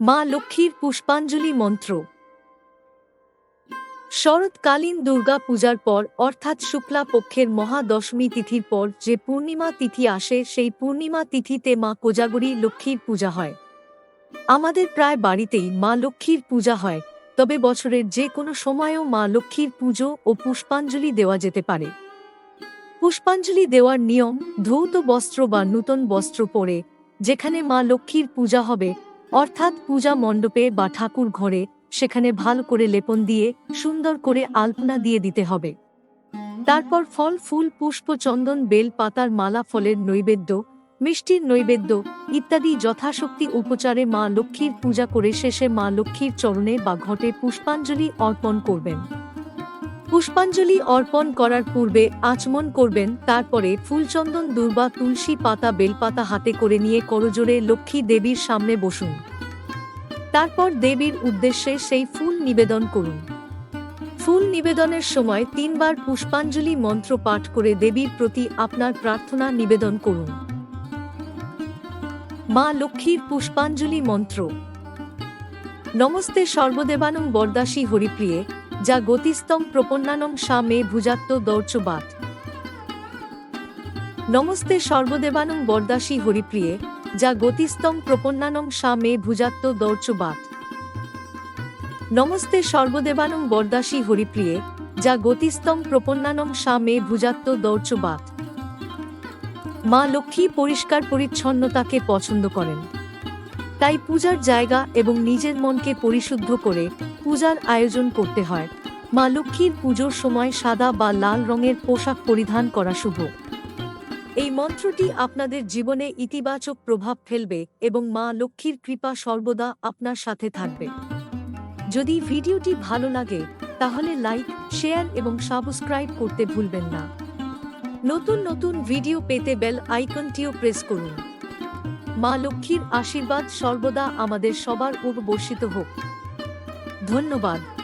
মা লক্ষ্মীর পুষ্পাঞ্জলি মন্ত্র। শরৎকালীন দুর্গা পূজার পর, অর্থাৎ শুক্লা পক্ষের মহাদশমী তিথির পর যে পূর্ণিমা তিথি আসে, সেই পূর্ণিমা তিথিতে মা কোজাগরী লক্ষ্মীর পূজা হয়। আমাদের প্রায় বাড়িতেই মা লক্ষ্মীর পূজা হয়, তবে বছরের যে কোনো সময়েও মা লক্ষ্মীর পুজো ও পুষ্পাঞ্জলি দেওয়া যেতে পারে। পুষ্পাঞ্জলি দেওয়ার নিয়ম, ধৌত বস্ত্র বা নূতন বস্ত্র পরে, যেখানে মা লক্ষ্মীর পূজা হবে অর্থাৎ পূজা মণ্ডপে বা ঠাকুর ঘরে সেখানে ভালো করে লেপন দিয়ে সুন্দর করে আলপনা দিয়ে দিতে হবে। তারপর ফল, ফুল, পুষ্প, চন্দন, বেল, পাতার মালা, ফলের নৈবেদ্য, মিষ্টির নৈবেদ্য ইত্যাদি যথাশক্তি উপচারে মা লক্ষ্মীর পূজা করে শেষে মা লক্ষ্মীর চরণে বা ঘটে পুষ্পাঞ্জলি অর্পণ করবেন। পুষ্পাঞ্জলি অর্পণ করার পূর্বে আচমন করবেন, তারপরে ফুলচন্দন, দুর্বা, তুলসী পাতা, বেলপাতা হাতে করে নিয়ে করজোড়ে লক্ষ্মী দেবীর সামনে বসুন। তারপর দেবীর উদ্দেশ্যে সেই ফুল নিবেদন করুন। ফুল নিবেদনের সময় তিনবার পুষ্পাঞ্জলি মন্ত্র পাঠ করে দেবীর প্রতি আপনার প্রার্থনা নিবেদন করুন। মা লক্ষ্মীর পুষ্পাঞ্জলি মন্ত্র। নমস্তে সর্বদেবানং বরদাসী হরিপ্রিয়ে। যা গতিস্তং প্রপন্নানং সা মে ভুজাত্ত দৌর্চবাত নমস্তে সর্বদেবানং বরদাসী হরিপ্রিয়ে, যা গতিস্তং প্রপন্নানং সা মে ভুজাত্ত দৌর্চবাত নমস্তে সর্বদেবানং বরদাসী হরিপ্রিয়ে, যা গতিস্তং প্রপন্নানং সা মে ভুজাত্ত দৌর্চবাত মা লক্ষ্মী পরিষ্কার পরিচ্ছন্নতাকে পছন্দ করেন। তাই পূজার জায়গা এবং নিজের মনকে পরিশুদ্ধ করে পূজার আয়োজন করতে হয়। মা লক্ষ্মীর পুজোর সময় সাদা বা লাল রঙের পোশাক পরিধান করা শুভ। এই মন্ত্রটি আপনাদের জীবনে ইতিবাচক প্রভাব ফেলবে এবং মা লক্ষ্মীর কৃপা সর্বদা আপনার সাথে থাকবে। যদি ভিডিওটি ভালো লাগে, তাহলে লাইক, শেয়ার এবং সাবস্ক্রাইব করতে ভুলবেন না। নতুন নতুন ভিডিও পেতে বেল আইকনটিও প্রেস করুন। মা লক্ষ্মীর আশীর্বাদ সর্বদা আমাদের সবার উপর বর্ষিত হোক। ধন্যবাদ।